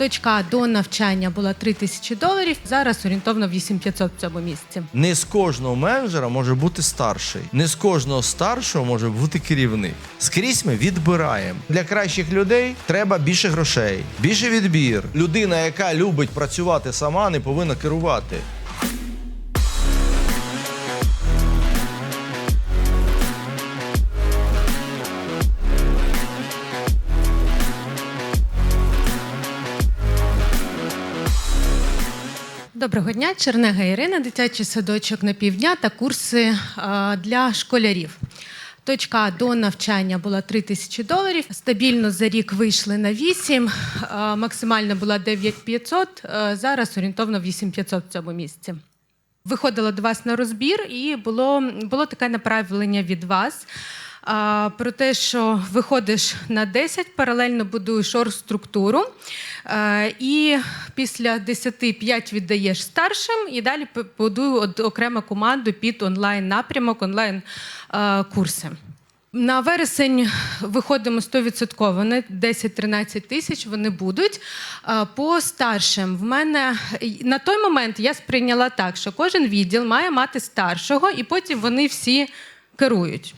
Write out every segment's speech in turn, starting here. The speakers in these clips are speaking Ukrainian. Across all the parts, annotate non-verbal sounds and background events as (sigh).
Точка до навчання була 3 тисячі доларів. Зараз орієнтовно 8500 в цьому місці. Не з кожного менеджера може бути старший, не з кожного старшого може бути керівник. Скрізь ми відбираємо. Для кращих людей треба більше грошей, більше відбір. Людина, яка любить працювати сама, не повинна керувати. Доброго дня, Чернега Ірина, дитячий садочок на півдня та курси для школярів. Точка до навчання була 3 тисячі доларів. Стабільно за рік вийшли на 8, е, максимальна була 9500, е, зараз орієнтовно 8500 в цьому місці. Виходила до вас на розбір, і було, було таке направлення від вас про те, що виходиш на 10, паралельно будуєш оргструктуру, і після 10 5 віддаєш старшим, і далі будую окрему команду під онлайн напрямок, онлайн е, курси. На вересень виходимо 100%, вони 10-13 тисяч вони будуть. По старшим в мене на той момент я сприйняла так, що кожен відділ має мати старшого, і потім вони всі керують.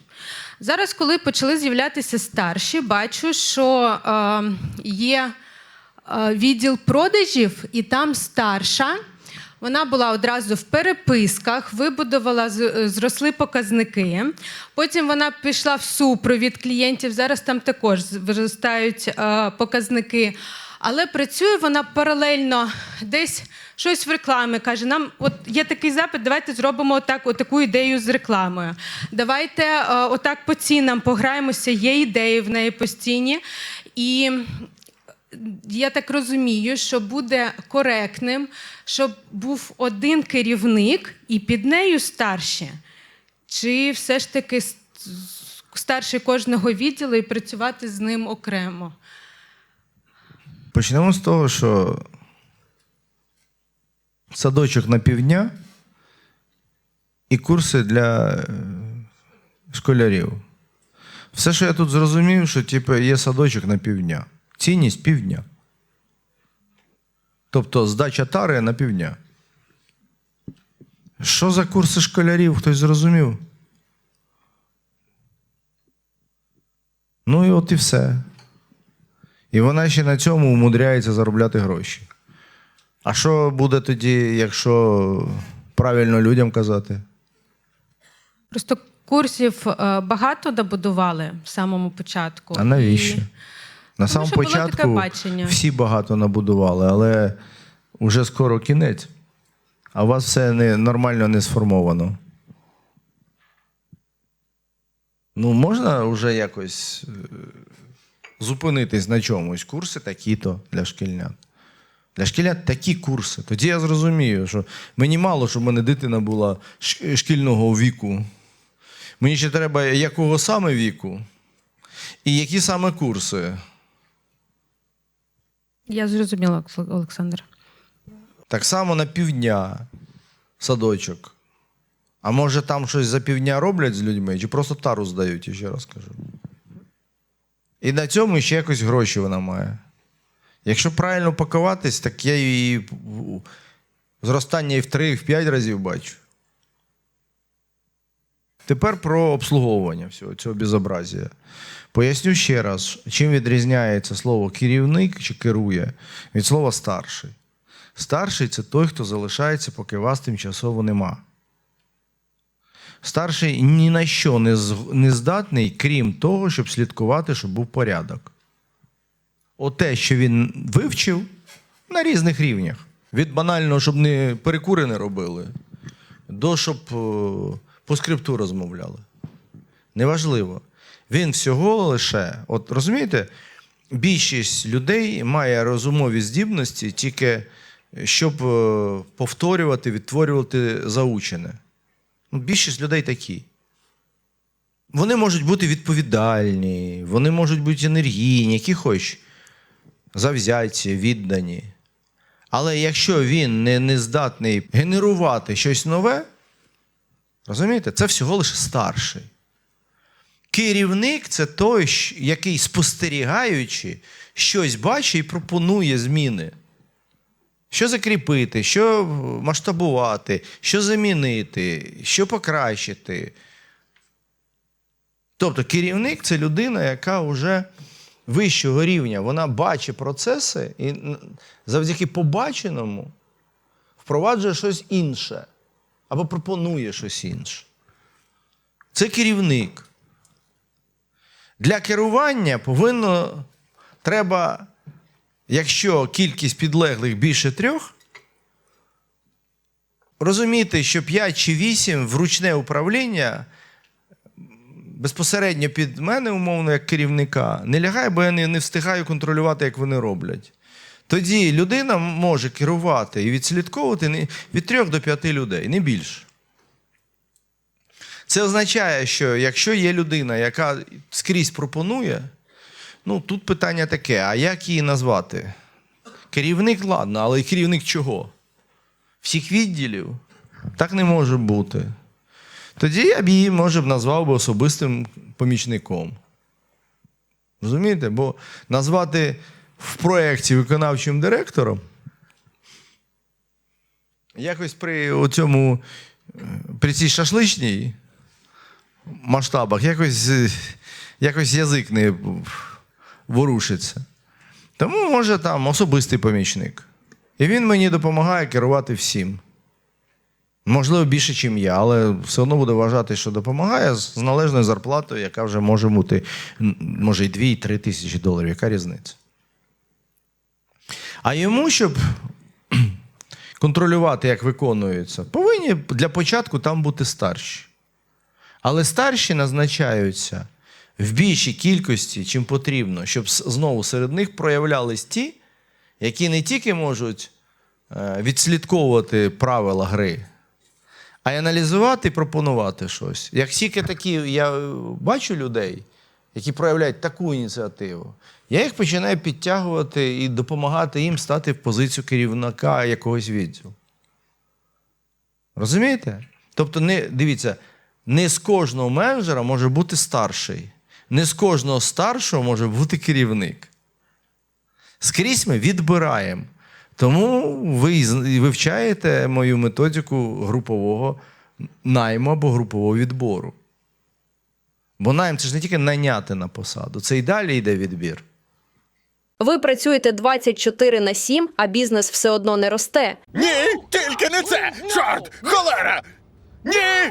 Зараз, коли почали з'являтися старші, бачу, що е, є е, відділ продажів, і там старша. Вона була одразу в переписках, вибудувала, з- зросли показники. Потім вона пішла в супровід клієнтів. Зараз там також зростають е, показники. Але працює вона паралельно десь щось в рекламі. Каже: нам от є такий запит, давайте зробимо отак, отаку ідею з рекламою. Давайте е, отак по цінам пограємося. Є ідеї в неї постійні. І я так розумію, що буде коректним, щоб був один керівник і під нею старші. Чи все ж таки старший кожного відділу і працювати з ним окремо? Почнемо з того, що садочок на півдня і курси для е, школярів. Все, що я тут зрозумів, що типу, є садочок на півдня. Цінність півдня. Тобто здача тари на півдня. Що за курси школярів? Хтось зрозумів? Ну і от і все. І вона ще на цьому умудряється заробляти гроші. А що буде тоді, якщо правильно людям казати? Просто курсів е, багато добудували в самому початку. А навіщо? І- На самому початку всі багато набудували, але вже скоро кінець, а у вас все не, нормально не сформовано. Ну, можна вже якось е, зупинитись на чомусь. Курси такі-то для шкільнят. Для шкілят такі курси. Тоді я зрозумію, що мені мало, щоб в мене дитина була шкільного віку. Мені ще треба якого саме віку і які саме курси. Я зрозуміла, Олександр. Так само на півдня садочок. А може там щось за півдня роблять з людьми, чи просто тару здають, я ще раз кажу. І на цьому ще якось гроші вона має. Якщо правильно пакуватись, так я її зростання і в 3, і в 5 разів бачу. Тепер про обслуговування всього цього безобразія. Поясню ще раз, чим відрізняється слово керівник чи керує від слова старший. Старший це той, хто залишається, поки вас тимчасово нема. Старший ні на що не, здатний, крім того, щоб слідкувати, щоб був порядок. Оте, що він вивчив на різних рівнях. Від банального, щоб не перекури не робили, до щоб е, по скрипту розмовляли. Неважливо. Він всього лише, от розумієте, більшість людей має розумові здібності тільки щоб е, повторювати, відтворювати заучене. Ну, більшість людей такі. Вони можуть бути відповідальні, вони можуть бути енергійні, які хоч, завзяті, віддані. Але якщо він не, не здатний генерувати щось нове, розумієте, це всього лише старший. Керівник це той, який спостерігаючи, щось бачить і пропонує зміни. Що закріпити, що масштабувати, що замінити, що покращити. Тобто керівник це людина, яка вже вищого рівня, вона бачить процеси і завдяки побаченому впроваджує щось інше або пропонує щось інше. Це керівник. Для керування повинно треба, якщо кількість підлеглих більше трьох, розуміти, що 5 чи 8 вручне управління безпосередньо під мене, умовно, як керівника, не лягає, бо я не, встигаю контролювати, як вони роблять. Тоді людина може керувати і відслідковувати від трьох до п'яти людей, не більше. Це означає, що якщо є людина, яка скрізь пропонує, ну тут питання таке: а як її назвати? Керівник, ладно, але й керівник чого? Всіх відділів? Так не може бути. Тоді я б її, може б, назвав би особистим помічником. Розумієте? Бо назвати в проєкті виконавчим директором якось при цьому при цій шашличній масштабах якось, е, якось язик не ворушиться. Тому, може, там особистий помічник. І він мені допомагає керувати всім. Можливо, більше, ніж я, але все одно буде вважати, що допомагає з належною зарплатою, яка вже може бути, може, і 2, і 3 тисячі доларів. Яка різниця? А йому, щоб (clears throat) контролювати, як виконується, повинні для початку там бути старші. Але старші назначаються в більшій кількості, чим потрібно, щоб знову серед них проявлялись ті, які не тільки можуть е, відслідковувати правила гри, а й аналізувати і пропонувати щось. Як тільки такі я е, бачу людей, які проявляють таку ініціативу, я їх починаю підтягувати і допомагати їм стати в позицію керівника якогось відділу. Розумієте? Тобто, не, дивіться, не з кожного менеджера може бути старший, не з кожного старшого може бути керівник. Скрізь ми відбираємо. Тому ви вивчаєте мою методику групового найму або групового відбору. Бо найм це ж не тільки найняти на посаду, це і далі йде відбір. Ви працюєте 24 на 7, а бізнес все одно не росте. Ні, тільки не це! Чорт! Холера! Ні!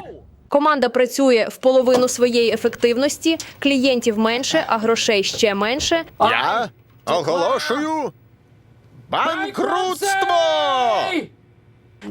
Команда працює в половину своєї ефективності, клієнтів менше, а грошей ще менше. Я оголошую банкрутство!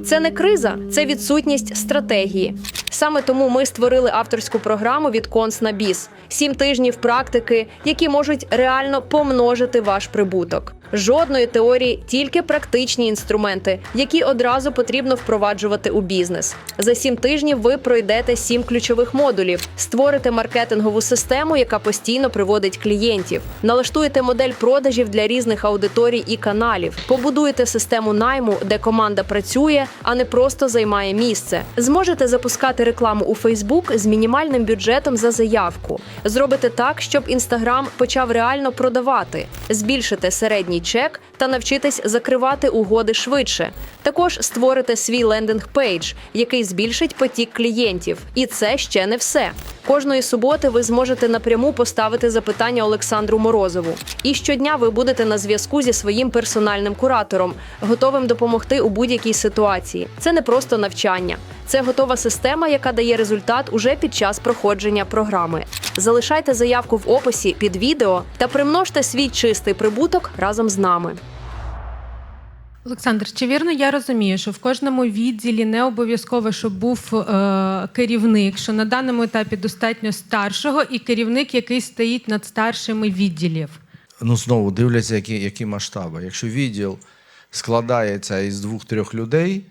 Це не криза, це відсутність стратегії. Саме тому ми створили авторську програму від Конс на біс. Сім тижнів практики, які можуть реально помножити ваш прибуток. Жодної теорії, тільки практичні інструменти, які одразу потрібно впроваджувати у бізнес. За сім тижнів ви пройдете сім ключових модулів, створите маркетингову систему, яка постійно приводить клієнтів, налаштуєте модель продажів для різних аудиторій і каналів, побудуєте систему найму, де команда працює, а не просто займає місце. Зможете запускати рекламу у Фейсбук з мінімальним бюджетом за заявку. Зробите так, щоб інстаграм почав реально продавати, збільшите середній чек та навчитесь закривати угоди швидше. Також створите свій лендинг-пейдж, який збільшить потік клієнтів. І це ще не все. Кожної суботи ви зможете напряму поставити запитання Олександру Морозову. І щодня ви будете на зв'язку зі своїм персональним куратором, готовим допомогти у будь-якій ситуації. Це не просто навчання, це готова система, яка дає результат уже під час проходження програми. Залишайте заявку в описі під відео та примножте свій чистий прибуток разом з нами. Олександр, чи вірно я розумію, що в кожному відділі не обов'язково, щоб був е, керівник, що на даному етапі достатньо старшого і керівник, який стоїть над старшими відділів. Ну, знову дивляться, які, які масштаби. Якщо відділ складається із двох-трьох людей,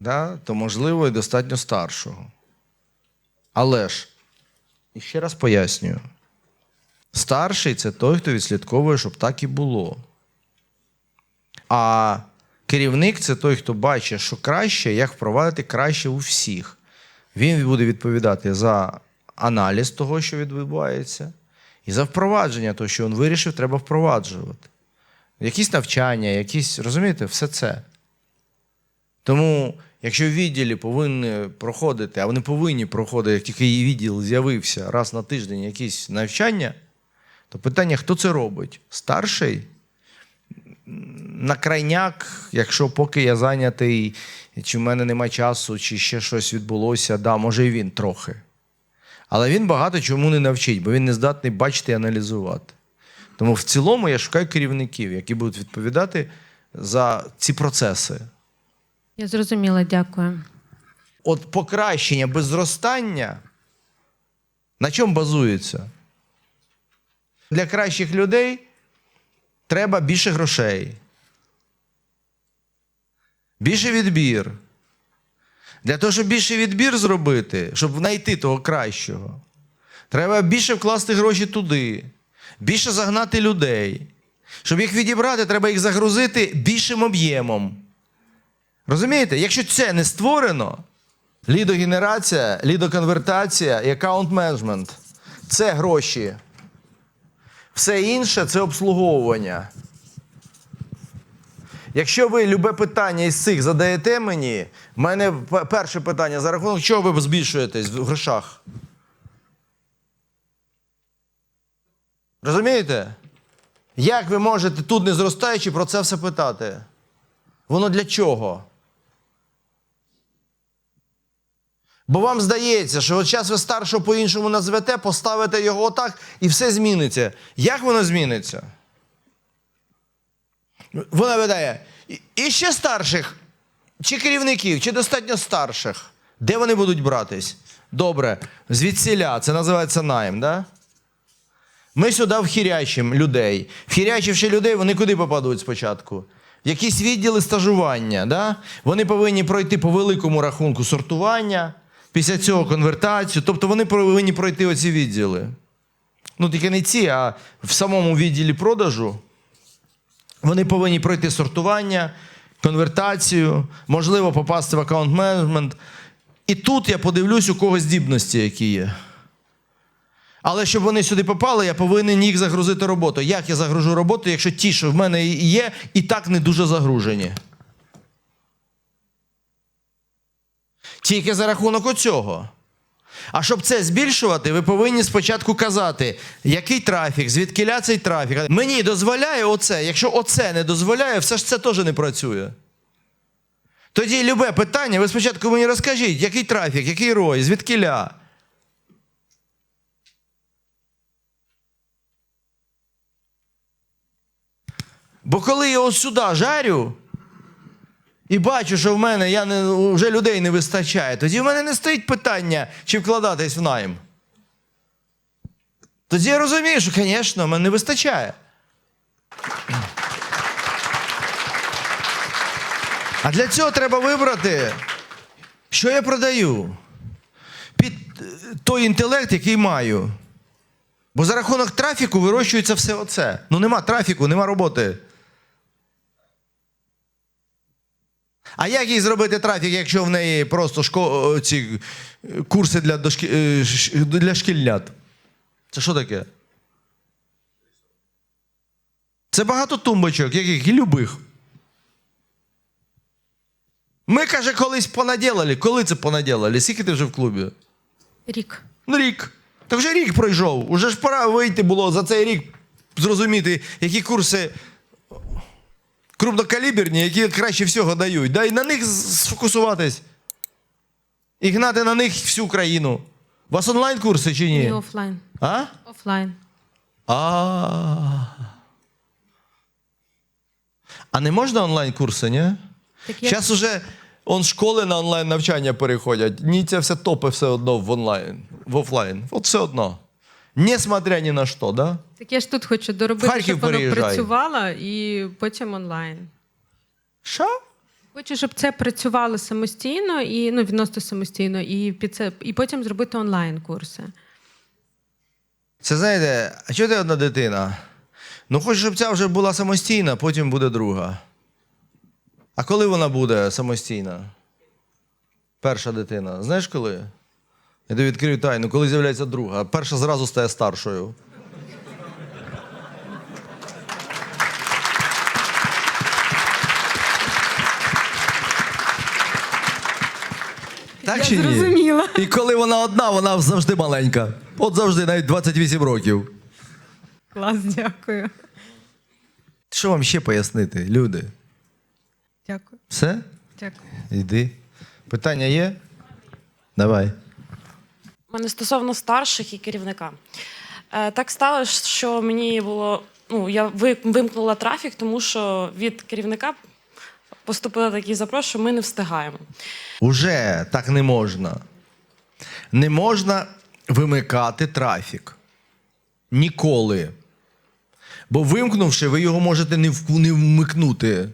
да, то можливо і достатньо старшого. Але ж, і ще раз пояснюю: старший це той, хто відслідковує, щоб так і було. А керівник це той, хто бачить, що краще, як впровадити краще у всіх. Він буде відповідати за аналіз того, що відбувається, І за впровадження, того, що він вирішив, треба впроваджувати. Якісь навчання, якісь, розумієте, все це. Тому, якщо відділі повинні проходити, а вони повинні проходити, як тільки її відділ з'явився раз на тиждень якісь навчання, то питання, хто це робить? Старший? На крайняк, якщо поки я зайнятий, чи в мене немає часу, чи ще щось відбулося, да, може і він трохи. Але він багато чому не навчить, бо він не здатний бачити і аналізувати. Тому в цілому я шукаю керівників, які будуть відповідати за ці процеси. Я зрозуміла, дякую. От покращення без зростання на чому базується? Для кращих людей треба більше грошей, більше відбір. Для того, щоб більше відбір зробити, щоб знайти того кращого, треба більше вкласти гроші туди, більше загнати людей. Щоб їх відібрати, треба їх загрузити більшим об'ємом. Розумієте, якщо це не створено, лідогенерація, лідоконвертація і аккаунт-менеджмент це гроші. Все інше це обслуговування. Якщо ви любе питання із цих задаєте мені, в мене перше питання: за рахунок чого ви збільшуєтесь в грошах? Розумієте? Як ви можете тут не зростаючи про це все питати? Воно для чого? Бо вам здається, що от зараз ви старшого по-іншому назвете, поставите його отак і все зміниться. Як воно зміниться? Вона видає, «І- ще старших, чи керівників, чи достатньо старших. Де вони будуть братись? Добре, звідсіля, це називається найм, да? Ми сюди вхірячимо людей. Вхірячивши людей, вони куди попадуть спочатку? В якісь відділи стажування. Да? Вони повинні пройти по великому рахунку сортування, після цього конвертацію. Тобто вони повинні пройти оці відділи. Ну, тільки не ці, а в самому відділі продажу. Вони повинні пройти сортування, конвертацію, можливо, попасти в аккаунт-менеджмент. І тут я подивлюсь, у кого здібності які є. Але щоб вони сюди попали, я повинен їх загрузити роботу. Як я загружу роботу, якщо ті, що в мене є, і так не дуже загружені? Тільки за рахунок оцього. А щоб це збільшувати, ви повинні спочатку казати, який трафік, звідкиля цей трафік. Мені дозволяє оце. Якщо оце не дозволяє, все ж це теж не працює. Тоді любе питання, ви спочатку мені розкажіть, який трафік, який рой, звідкиля. Бо коли я ось сюди жарю і бачу, що в мене я не, вже людей не вистачає, тоді в мене не стоїть питання, чи вкладатись в найм. Тоді я розумію, що, звісно, мене не вистачає. А для цього треба вибрати, що я продаю під е, той інтелект, який маю. Бо за рахунок трафіку вирощується все оце. Ну нема трафіку, нема роботи. А як їй зробити трафік, якщо в неї просто шко... ці е, курси для, дошкі... е, для шкільнят? Це що таке? Це багато тумбочок, яких і любих. Ми, каже, колись понаділали. Коли це понаділали? Скільки ти вже в клубі? Рік. Ну, рік. Та вже рік пройшов. Уже ж пора вийти було за цей рік зрозуміти, які курси крупнокаліберні, які краще всього дають. Да, і на них сфокусуватись. І гнати на них всю країну. У вас онлайн-курси чи І ні? офлайн. А? Офлайн. А. А не можна онлайн-курси, ні? Так я- Зараз уже он школи на онлайн навчання переходять. Ні, це все топи все одно в онлайн, в офлайн. От все одно. Несмотря ні на що, да? Так я ж тут хочу В доробити, Харків щоб воно переїжджай. працювало і потім онлайн. Що? Хочу, щоб це працювало самостійно і ну, відносно самостійно, і під це, і потім зробити онлайн-курси. Це знаєте, а чого ти одна дитина? Ну, хочу, щоб ця вже була самостійна, потім буде друга. А коли вона буде самостійна? Перша дитина. Знаєш коли? Я тобі відкрию тайну, коли з'являється друга, перша зразу стає старшою. Так, Я чи ні? І коли вона одна, вона завжди маленька. От завжди, навіть 28 років. Клас, дякую. Що вам ще пояснити, люди? Дякую. Все? Дякую. Йди. Питання є? Давай. Мене стосовно старших і керівника. Е, Так сталося, що мені було. Ну, я вимкнула трафік, тому що від керівника поступили такі запрошення, що ми не встигаємо. Уже так не можна. Не можна вимикати трафік. Ніколи. Бо вимкнувши, ви його можете не, не вмикнути.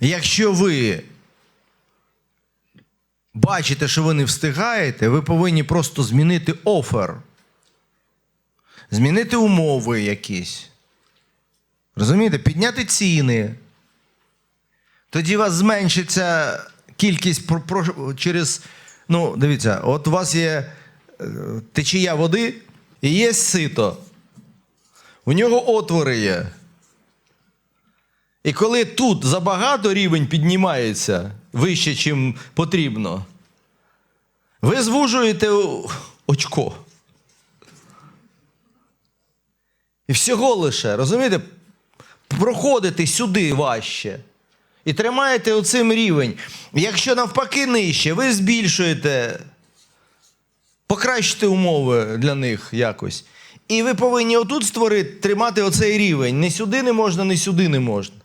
Якщо ви бачите, що ви не встигаєте, ви повинні просто змінити офер. Змінити умови якісь. Розумієте? Підняти ціни. Тоді у вас зменшиться кількість через. Ну, дивіться, от у вас є е, течія води і є сито. У нього отвори є. І коли тут забагато рівень піднімається вище, ніж потрібно, ви звужуєте очко. І всього лише, розумієте, проходити сюди важче. І тримаєте оцим рівень. Якщо навпаки нижче, ви збільшуєте, покращите умови для них якось. І ви повинні отут створити, тримати оцей рівень. Не сюди не можна, не сюди не можна.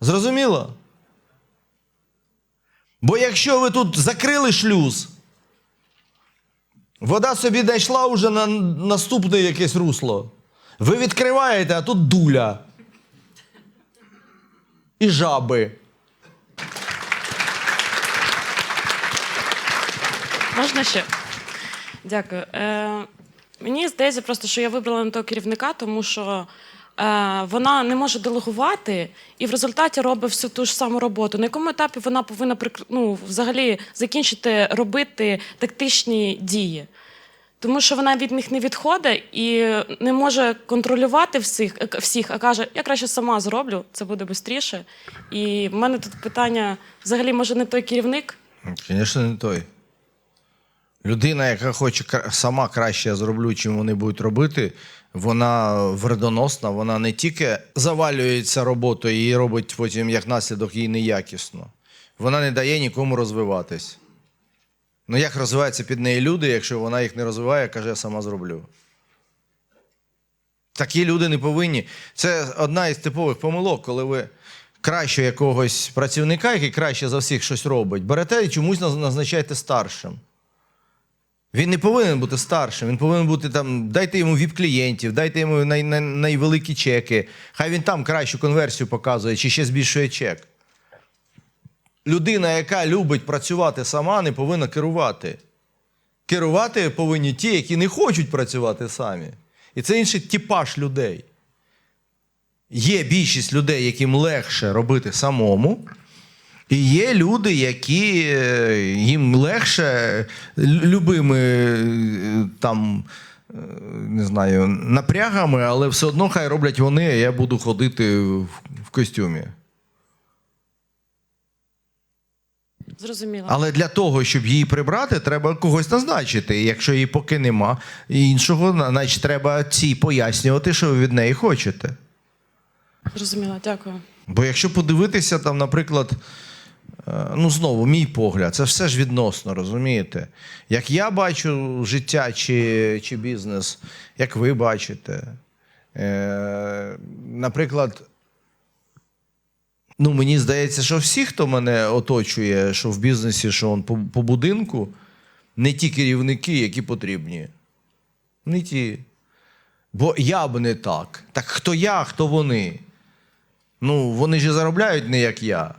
Зрозуміло? Бо якщо ви тут закрили шлюз, вода собі дійшла вже на наступне якесь русло. Ви відкриваєте, а тут дуля. І жаби. Можна ще? Дякую. Е, мені здається, просто що я вибрала не того керівника, тому що вона не може делегувати і в результаті робить всю ту ж саму роботу. На якому етапі вона повинна ну, взагалі закінчити робити тактичні дії? Тому що вона від них не відходить і не може контролювати всіх, е, всіх, а каже, я краще сама зроблю, це буде швидше. І в мене тут питання: взагалі, може, не той керівник? Звісно, не той. Людина, яка хоче сама краще я зроблю, чим вони будуть робити, вона вредоносна, вона не тільки завалюється роботою і робить потім як наслідок їй неякісно. Вона не дає нікому розвиватись. Ну як розвиваються під неї люди, якщо вона їх не розвиває, каже, я сама зроблю. Такі люди не повинні. Це одна із типових помилок, коли ви краще якогось працівника, який краще за всіх щось робить, берете і чомусь назначаєте старшим. Він не повинен бути старшим, він повинен бути там, дайте йому віп-клієнтів, дайте йому най, най, найвеликі чеки. Хай він там кращу конверсію показує чи ще збільшує чек. Людина, яка любить працювати сама, не повинна керувати. Керувати повинні ті, які не хочуть працювати самі. І це інший типаж людей. Є більшість людей, яким легше робити самому. І є люди, які е, їм легше любими е, там, е, не знаю, напрягами, але все одно хай роблять вони, а я буду ходити в, костюмі. Зрозуміло. Але для того, щоб її прибрати, треба когось назначити. Якщо її поки нема іншого, значить треба цій пояснювати, що ви від неї хочете. Зрозуміло, дякую. Бо якщо подивитися, там, наприклад, ну знову, мій погляд, це все ж відносно, розумієте? Як я бачу життя чи, чи бізнес, як ви бачите. Е, наприклад, ну, мені здається, що всі, хто мене оточує, що в бізнесі, що он по, по будинку, не ті керівники, які потрібні. Не ті. Бо я б не так. Так хто я, хто вони? Ну, вони ж заробляють не як я.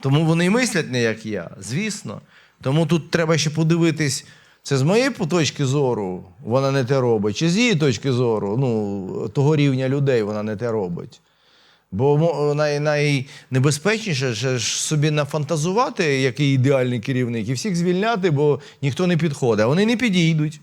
Тому вони і мислять не як я, звісно. Тому тут треба ще подивитись, це з моєї точки зору вона не те робить, чи з її точки зору, ну, того рівня людей вона не те робить. Бо най, найнебезпечніше ж собі нафантазувати, який ідеальний керівник, і всіх звільняти, бо ніхто не підходить. А вони не підійдуть.